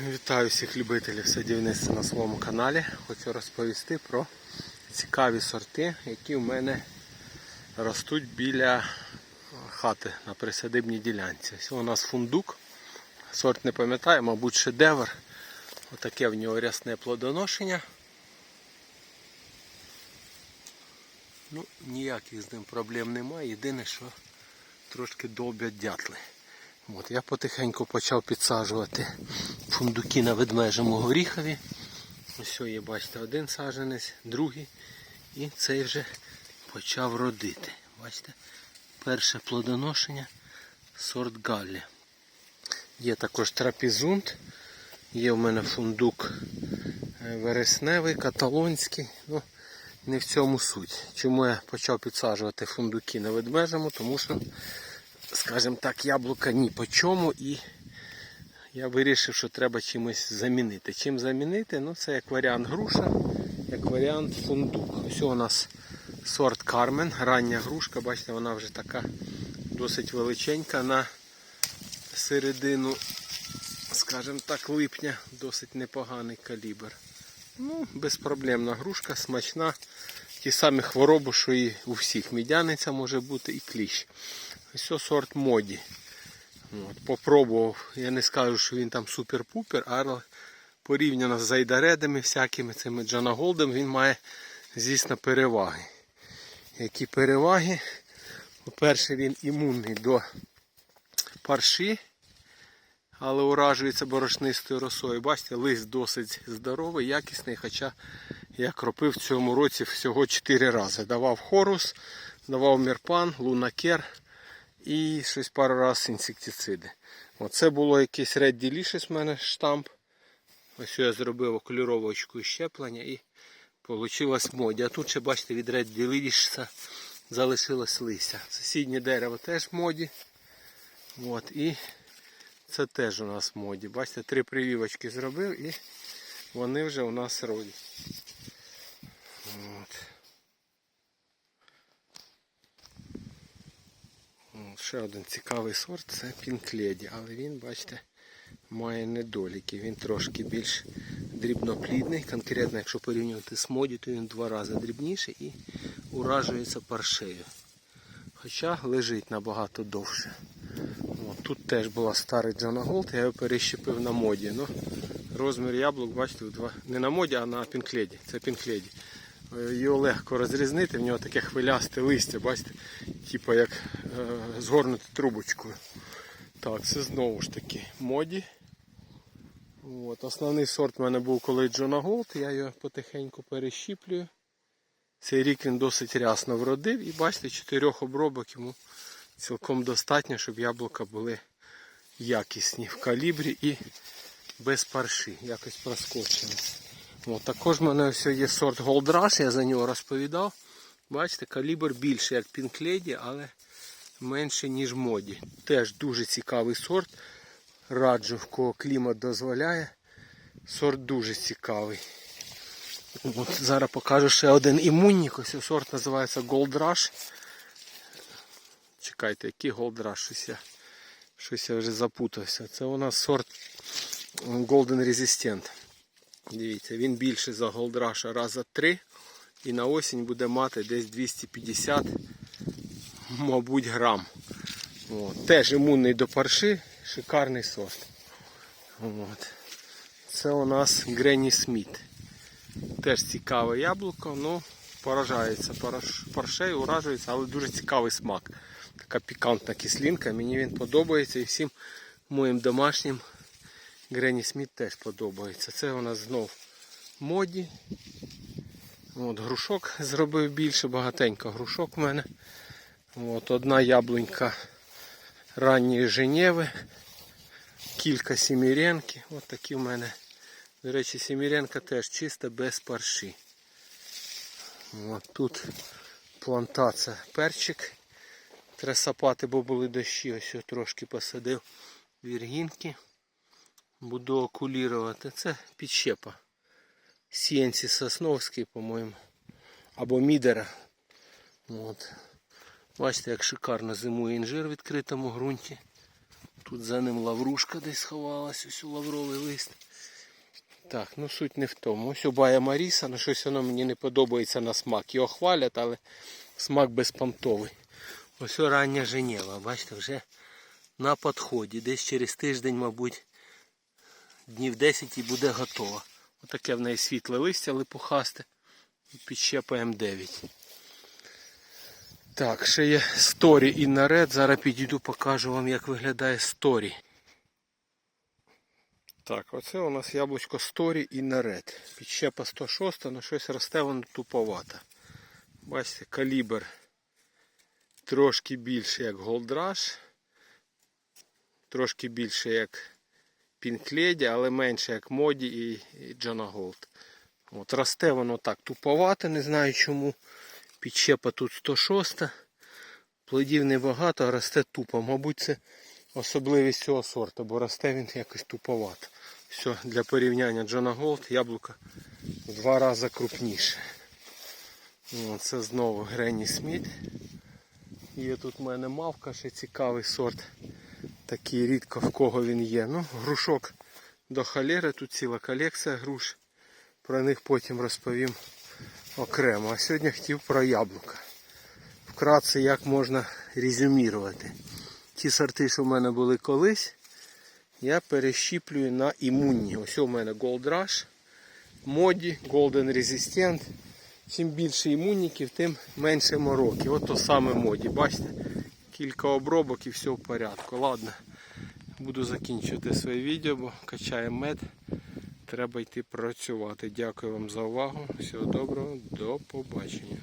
Вітаю всіх любителів садівництва на своєму каналі. Хочу розповісти про цікаві сорти, які в мене ростуть біля хати на присадибній ділянці. Ось у нас фундук. Сорт не пам'ятаю, мабуть, шедевр. Отаке в нього рясне плодоношення. Ну, ніяких з ним проблем немає. Єдине, що трошки долбять дятли. От, я потихеньку почав підсаджувати фундуки на ведмежому горіхові. Ось є, бачите, один саджанець, другий. І цей вже почав родити. Бачите? Перше плодоношення сорт Галлі. Є також трапізунт. Є в мене фундук е, вересневий, каталонський. Ну, не в цьому суть. Чому я почав підсаджувати фундуки на ведмежому? Тому що скажімо так, яблука ні по чому і я вирішив, що треба чимось замінити. Чим замінити? Ну це як варіант груша, як варіант фундук. Ось у нас сорт Кармен, рання грушка, бачите, вона вже така досить величенька на середину, скажімо так, липня, досить непоганий калібр. Ну, безпроблемна грушка, смачна. Ті самі хвороби, що і у всіх. Мідяниця може бути і кліщ. Ось сорт моді. От, попробував. Я не скажу, що він там супер-пупер, але порівняно з зайдаредами всякими цими Джана Голдом він має, звісно, переваги. Які переваги? По-перше, він імунний до парші, але уражується борошнистою росою. Бачите, лист досить здоровий, якісний, хоча я кропив в цьому році всього 4 рази. Давав хорус, давав мірпан, лунакер і щось пару разів інсектициди. Оце було якийсь Red Delicious в мене штамп. Ось я зробив окуліровочку щеплення і вийшло моді. А тут ще бачите від Red Delicious залишилось листя. Сусіднє дерево теж в моді. От, і це теж у нас моді. Бачите, три прививочки зробив і вони вже у нас родять. Ще один цікавий сорт це пінкледі, але він, бачите, має недоліки. Він трошки більш дрібноплідний. Конкретно, якщо порівнювати з моді, то він два рази дрібніший і уражується паршею. Хоча лежить набагато довше. От, тут теж була старий Джона Голд, я його перещепив на моді. Ну, розмір яблук, бачите, в два... не на моді, а на пінкледі. Це пінкледі. Його легко розрізнити, в нього таке хвилясте листя, бачите, типу як е, згорнути трубочкою. Так, це знову ж таки моді. От, основний сорт в мене був коли Джона Голд, я його потихеньку перещіплюю. Цей рік він досить рясно вродив і бачите, чотирьох обробок йому цілком достатньо, щоб яблука були якісні в калібрі і без парші. Якось проскочили. От, також в мене ось є сорт Gold Rush, я за нього розповідав. Бачите, калібр більше, як Пінкледі, але менше, ніж моді. Теж дуже цікавий сорт. Раджу, в кого клімат дозволяє. Сорт дуже цікавий. От зараз покажу ще один імунник. Ось сорт називається Gold Rush. Чекайте, який Gold Rush? Щось я, щось я вже запутався. Це у нас сорт Golden Resistant. Дивіться, він більший за Rush раза 3. І на осінь буде мати десь 250, мабуть, грам. От. Теж імунний до парши, шикарний сорт. От. Це у нас Гренні Сміт. Теж цікаве яблуко, ну поражається паршею, уражується, але дуже цікавий смак. Така пікантна кислинка, мені він подобається і всім моїм домашнім Гренні Сміт теж подобається. Це у нас знов моді. От, грушок зробив більше, багатенько грушок в мене. От, одна яблунька ранньої Женєви, кілька сіміренки. От такі в мене. До речі, сіміренка теж чиста, без парші. От тут плантація перчик. Треба сапати, бо були дощі. Ось трошки посадив віргінки. Буду окулірувати. Це підщепа. Сієнці Сосновський, по-моєму. Або Мідера. От. Бачите, як шикарно зимує інжир в відкритому ґрунті. Тут за ним лаврушка десь сховалась, ось у лавровий лист. Так, ну суть не в тому. Ось Бая Маріса, ну щось воно мені не подобається на смак. Його хвалять, але смак безпонтовий. Ось рання Женєва, бачите, вже на підході. Десь через тиждень, мабуть, днів 10 і буде готова. Отаке в неї світле листя липухасте. Підщепаємо 9. Так, ще є сторі і наред. Зараз підійду, покажу вам, як виглядає сторі. Так, оце у нас яблучко сторі і наред. Підщепа 106, але щось росте воно туповато. Бачите, калібр трошки більше, як голдраш, трошки більше, як пінкледі, але менше, як моді і, Джона Голд. От росте воно так туповато, не знаю чому. Підщепа тут 106. Плодів небагато, а росте тупо. Мабуть, це особливість цього сорту, бо росте він якось туповато. Все, для порівняння Джона Голд яблука в два рази крупніше. Це знову Гренні Сміт. Є тут в мене мавка, ще цікавий сорт. Такий рідко в кого він є. Ну, грушок до холери, тут ціла колекція груш. Про них потім розповім окремо. А сьогодні хотів про яблука. Вкратце, як можна резюмірувати. Ті сорти, що в мене були колись, я перещіплюю на імунні. Ось у мене Gold Rush, Моді, Golden Resistant. Чим більше імунників, тим менше мороки. От то саме моді. Бачите? Кілька обробок і все в порядку. Ладно, буду закінчувати своє відео, бо качає мед. Треба йти працювати. Дякую вам за увагу. Всього доброго, до побачення.